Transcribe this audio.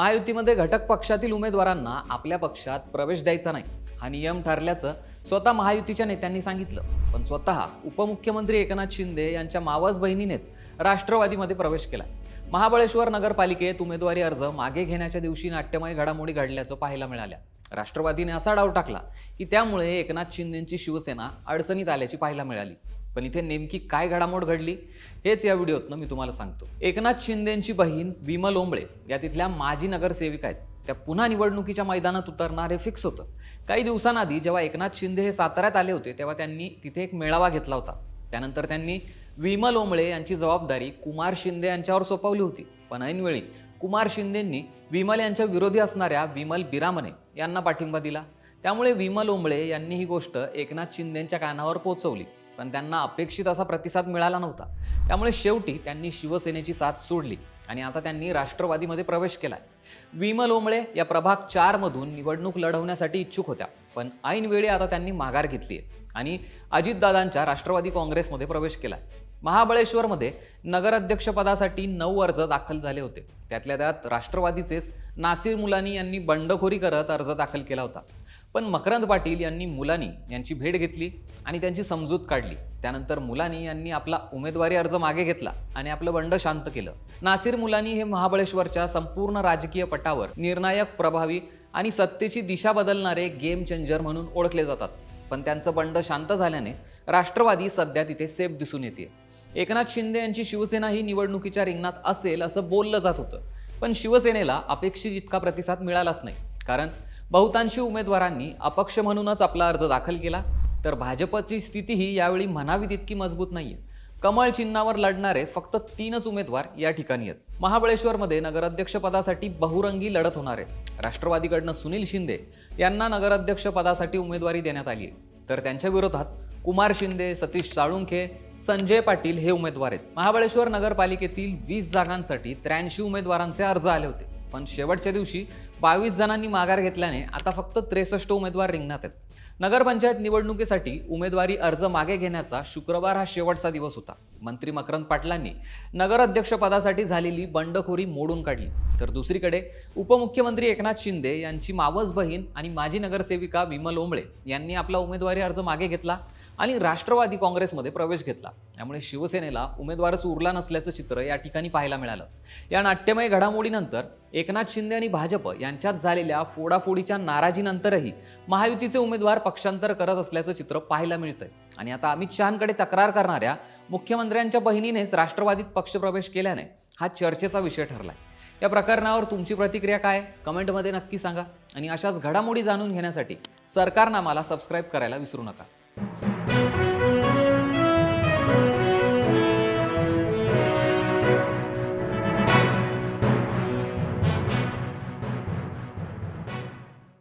महायुतीमध्ये घटक पक्षातील उमेदवारांना आपल्या पक्षात प्रवेश द्यायचा नाही. हा नियम ठरल्याचं स्वतः महायुतीच्या नेत्यांनी सांगितलं. पण स्वतः उपमुख्यमंत्री एकनाथ शिंदे यांच्या मावस बहिणीनेच राष्ट्रवादीमध्ये प्रवेश केला. महाबळेश्वर नगरपालिकेत उमेदवारी अर्ज मागे घेण्याच्या दिवशी नाट्यमय घडामोडी घडल्याचं पाहायला मिळाल्या. राष्ट्रवादीने असा डाव टाकला की त्यामुळे एकनाथ शिंदेची शिवसेना अडचणीत आल्याची पाहायला मिळाली. पण इथे नेमकी काय घडामोड घडली हेच या व्हिडिओतनं मी तुम्हाला सांगतो. एकनाथ शिंदेची बहीण विमल ओंबळे या तिथल्या माजी नगरसेविका आहेत. त्या पुन्हा निवडणुकीच्या मैदानात उतरणार हे फिक्स होतं. काही दिवसांआधी जेव्हा एकनाथ शिंदे हे साताऱ्यात आले होते तेव्हा त्यांनी तिथे एक मेळावा घेतला होता. त्यानंतर त्यांनी विमल ओंबळे यांची जबाबदारी कुमार शिंदे यांच्यावर सोपवली होती. पण ऐनवेळी कुमार शिंदेंनी विमल यांच्या विरोधी असणाऱ्या विमल बिरामने यांना पाठिंबा दिला. त्यामुळे विमल ओंबळे यांनी ही गोष्ट एकनाथ शिंदेंच्या कानावर पोचवली. पण त्यांना अपेक्षित असा प्रतिसाद मिळाला नव्हता. त्यामुळे शेवटी त्यांनी शिवसेनेची साथ सोडली आणि आता त्यांनी राष्ट्रवादीमध्ये प्रवेश केलाय. विमल ओंबळे या प्रभाग चारमधून निवडणूक लढवण्यासाठी इच्छुक होत्या. पण ऐनवेळी आता त्यांनी माघार घेतली आहे आणि अजितदादांच्या राष्ट्रवादी काँग्रेसमध्ये प्रवेश केला महाबळेश्वरमध्ये नगराध्यक्षपदासाठी नऊ अर्ज दाखल झाले होते. त्यातल्या त्यात राष्ट्रवादीचेच नासिर मुलानी यांनी बंडखोरी करत अर्ज दाखल केला होता. पण मकरंद पाटील यांनी मुलानी यांची भेट घेतली आणि त्यांची समजूत काढली. त्यानंतर मुलानी यांनी आपला उमेदवारी अर्ज मागे घेतला आणि आपलं बंड शांत केलं. नासिर मुलानी हे महाबळेश्वरच्या संपूर्ण राजकीय पटावर निर्णायक प्रभावी आणि सत्तेची दिशा बदलणारे गेम चेंजर म्हणून ओळखले जातात. पण त्यांचं बंड शांत झाल्याने राष्ट्रवादी सध्या तिथे सेफ दिसून येते एकनाथ शिंदे यांची शिवसेना ही निवडणुकीच्या रिंगणात असेल असं बोललं जात होतं. पण शिवसेनेला अपेक्षित इतका प्रतिसाद मिळालाच नाही. कारण बहुतांशी उमेदवारांनी अपक्ष म्हणूनच आपला अर्ज दाखल केला तर भाजपची स्थितीही यावेळी म्हणावी तितकी मजबूत नाहीये. कमळ चिन्हावर लढणारे फक्त तीनच उमेदवार या ठिकाणी आहेत. महाबळेश्वरमध्ये नगराध्यक्षपदासाठी बहुरंगी लढत होणार आहे. राष्ट्रवादीकडनं सुनील शिंदे यांना नगराध्यक्षपदासाठी उमेदवारी देण्यात आली आहे. तर त्यांच्या विरोधात कुमार शिंदे सतीश साळुंखे संजय पाटील हे उमेदवार आहेत. महाबळेश्वर नगरपालिकेतील वीस जागांसाठी त्र्याऐंशी उमेदवारांचे अर्ज आले होते. पण शेवटच्या दिवशी बावीस जणांनी माघार घेतल्याने आता फक्त त्रेसष्ट उमेदवार रिंगणात आहेत. नगरपंचायत निवडणुकीसाठी उमेदवारी अर्ज मागे घेण्याचा शुक्रवार हा शेवटचा दिवस होता. मंत्री मकरंद पाटलांनी नगराध्यक्षपदासाठी झालेली बंडखोरी मोडून काढली. तर दुसरीकडे उपमुख्यमंत्री एकनाथ शिंदे यांची मावस बहीण आणि माजी नगरसेविका विमल ओंबळे यांनी आपला उमेदवारी अर्ज मागे घेतला आणि राष्ट्रवादी काँग्रेसमध्ये प्रवेश घेतला. त्यामुळे शिवसेनेला उमेदवारच उरला नसल्याचं चित्र या ठिकाणी पाहायला मिळालं. या नाट्यमय घडामोडीनंतर एकनाथ शिंदे आणि भाजप यांच्यात झालेल्या फोडाफोडीच्या नाराजीनंतरही महायुतीचे उमेदवार पक्षांतर करत असल्याचं चित्र पाहायला मिळतंय. आणि आता अमित शहांकडे तक्रार करणाऱ्या मुख्यमंत्र्यांच्या बहिणीनेच राष्ट्रवादीत पक्षप्रवेश केल्याने हा चर्चेचा विषय ठरलाय. या प्रकरणावर तुमची प्रतिक्रिया काय? कमेंटमध्ये नक्की सांगा. आणि अशाच घडामोडी जाणून घेण्यासाठी सरकारनामाला सबस्क्राईब करायला विसरू नका.